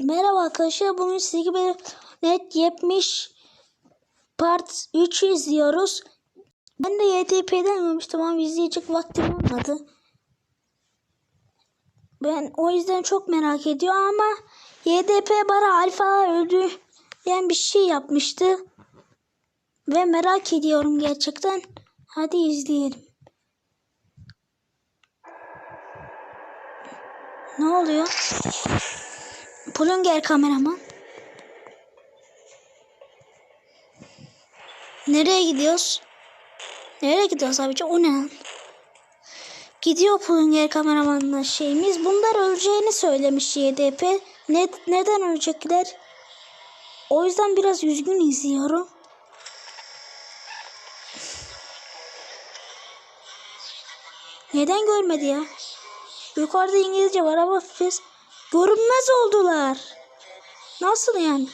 Merhaba arkadaşlar. Bugün size gibi net 70 part 3'ü izliyoruz. Ben de YTP'den görmüştüm ama izleyecek vaktim olmadı. Ben o yüzden çok merak ediyorum ama YDP bana alfa öldü yani bir şey yapmıştı. Ve merak ediyorum gerçekten. Hadi izleyelim. Ne oluyor? Pulünger kameraman. Nereye gidiyoruz? Nereye gidiyoruz abici? O ne lan? Gidiyor Pulünger kameramanla şeyimiz. Bunlar öleceğini söylemiş YDP. Ne, neden ölecekler? O yüzden biraz üzgün izliyorum. Neden görmedi ya? Yukarıda İngilizce var ama biz görünmez oldular. Nasıl yani?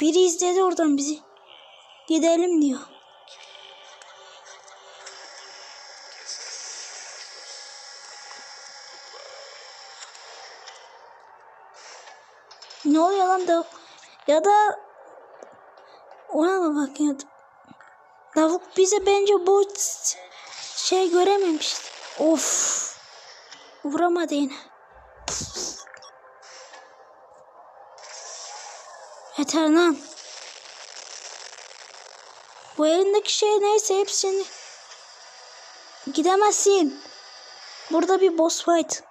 Biri izledi oradan bizi. Gidelim diyor. Ne oluyor lan da ya da ona mı bakıyordum? Davuk bize bence bu şey görememiş. Of. Vuramadı yine. Yeter lan. Bu elindeki şey neyse hepsini gidemezsin. Burada bir boss fight.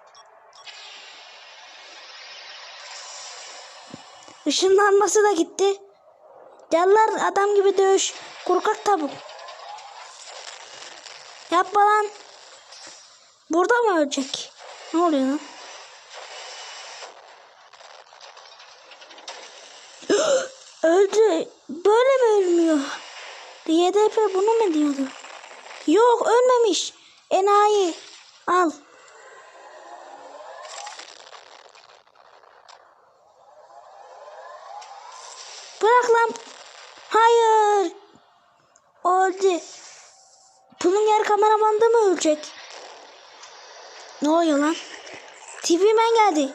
Işınlanması da gitti. Gel adam gibi dövüş. Korkak tavuk. Yapma lan. Burada mı ölecek? Ne oluyor? Öldü. Böyle mi ölmüyor? YDP bunu mu diyordu? Yok ölmemiş. Enayi. Al. Bırak lan. Hayır. Öldü. Bunun yer kameramanda mı ölecek? Ne oluyor lan? TV man geldi.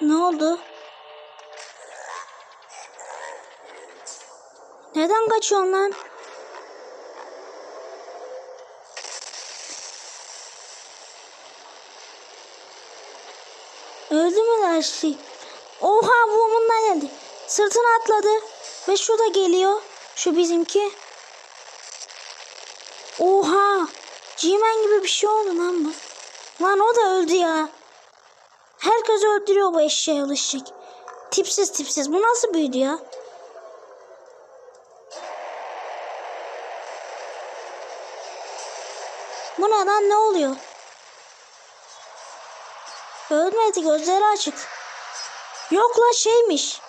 Ne oldu? Neden kaçıyorsun lan? Öldü mü şey? Oha woman'dan geldi. Sırtına atladı. Ve şu da geliyor. Şu bizimki. Oha. G-Man gibi bir şey oldu lan bu. Lan o da öldü ya. Herkes öldürüyor bu eşeğe alışacak. Tipsiz tipsiz. Bu nasıl büyüdü ya? Bu ne lan ne oluyor? Ölmedi gözleri açık. Yok lan şeymiş.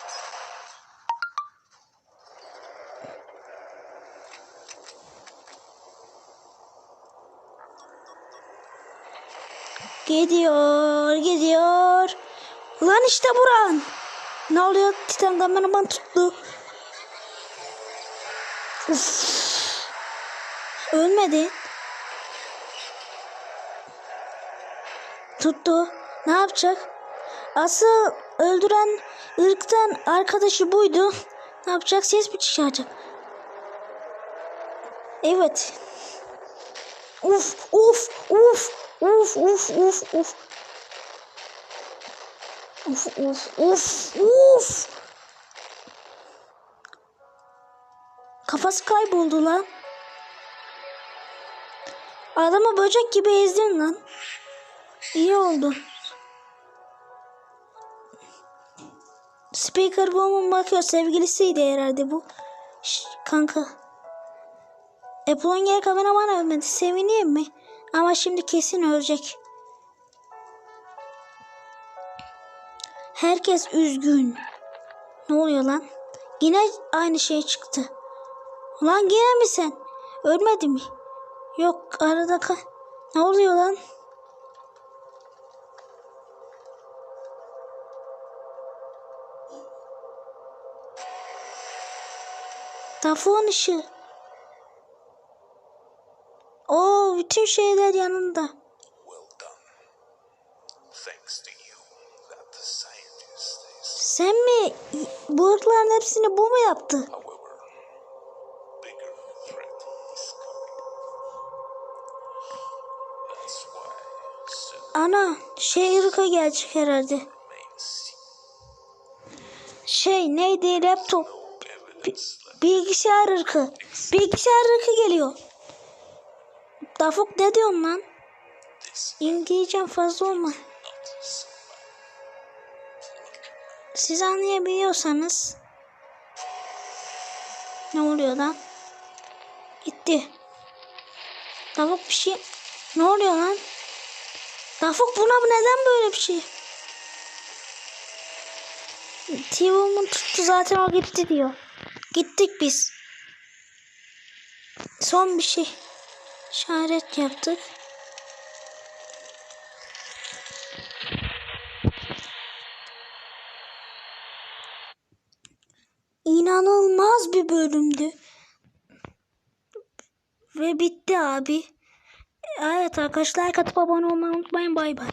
Gidiyor, gidiyor. Lan işte buran. Ne oluyor? Titan kameraman tuttu. Uf. Ölmedi. Tuttu. Ne yapacak? Asıl öldüren ırktan arkadaşı buydu. Ne yapacak? Ses mi çıkaracak? Evet. Uf, uf, uf, uf, uf, uf, uf. Uf, uf, uf, uf. Kafası kayboldu lan. Adamı böcek gibi ezdin lan. İyi oldu. Speaker Woman bakıyor. Sevgilisiydi herhalde bu. Şş, kanka. Apple'ın yer kameraman ölmedi. Sevineyim mi? Ama şimdi kesin ölecek. Herkes üzgün. Ne oluyor lan? Yine aynı şey çıktı. Lan yine mi sen? Ölmedi mi? Yok arada ka... Ne oluyor lan? Tafuğun ışığı. Oo bütün şeyler yanında. Sen mi bu ırkların hepsini bu mu yaptı? Ana şey ırka gelecek herhalde. Şey neydi laptop. Bilgisayar ırkı. Bilgisayar ırkı geliyor. Tafuk ne diyorsun lan? İngilizcem fazla olma. Siz anlayabiliyorsanız. Ne oluyor lan? Gitti. Tavuk bir şey. Ne oluyor lan? Tavuk buna neden böyle bir şey? T-Woman tuttu zaten o gitti diyor. Gittik biz. Son bir şey. İşaret yaptık. İnanılmaz bir bölümdü. Ve bitti abi. Evet arkadaşlar katıp abone olmayı unutmayın. Bay bay.